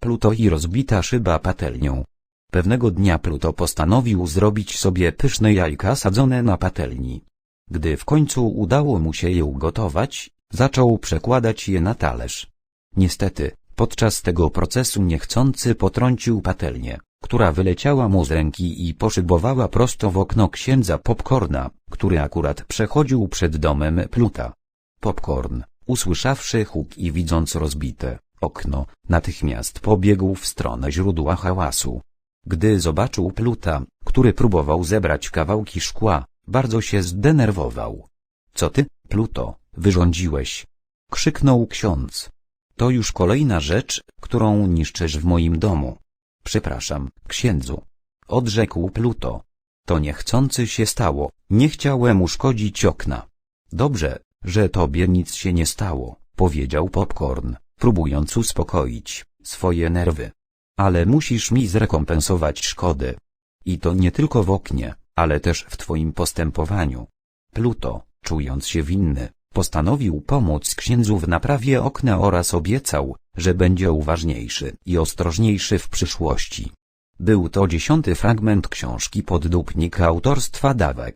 Pluto i rozbita szyba patelnią. Pewnego dnia Pluto postanowił zrobić sobie pyszne jajka sadzone na patelni. Gdy w końcu udało mu się je ugotować, zaczął przekładać je na talerz. Niestety, podczas tego procesu niechcący potrącił patelnię, która wyleciała mu z ręki i poszybowała prosto w okno księdza Popcorna, który akurat przechodził przed domem Pluta. Popcorn, usłyszawszy huk i widząc rozbite okno, natychmiast pobiegł w stronę źródła hałasu. Gdy zobaczył Pluta, który próbował zebrać kawałki szkła, bardzo się zdenerwował. Co ty, Pluto, wyrządziłeś? Krzyknął ksiądz. To już kolejna rzecz, którą niszczysz w moim domu. Przepraszam, księdzu. Odrzekł Pluto. To niechcący się stało, nie chciałem uszkodzić okna. Dobrze, że tobie nic się nie stało, powiedział Popcorn, próbując uspokoić swoje nerwy. Ale musisz mi zrekompensować szkody. I to nie tylko w oknie, ale też w twoim postępowaniu. Pluto, czując się winny, postanowił pomóc księdzu w naprawie okna oraz obiecał, że będzie uważniejszy i ostrożniejszy w przyszłości. Był to dziesiąty fragment książki Poddupnik autorstwa Dawek.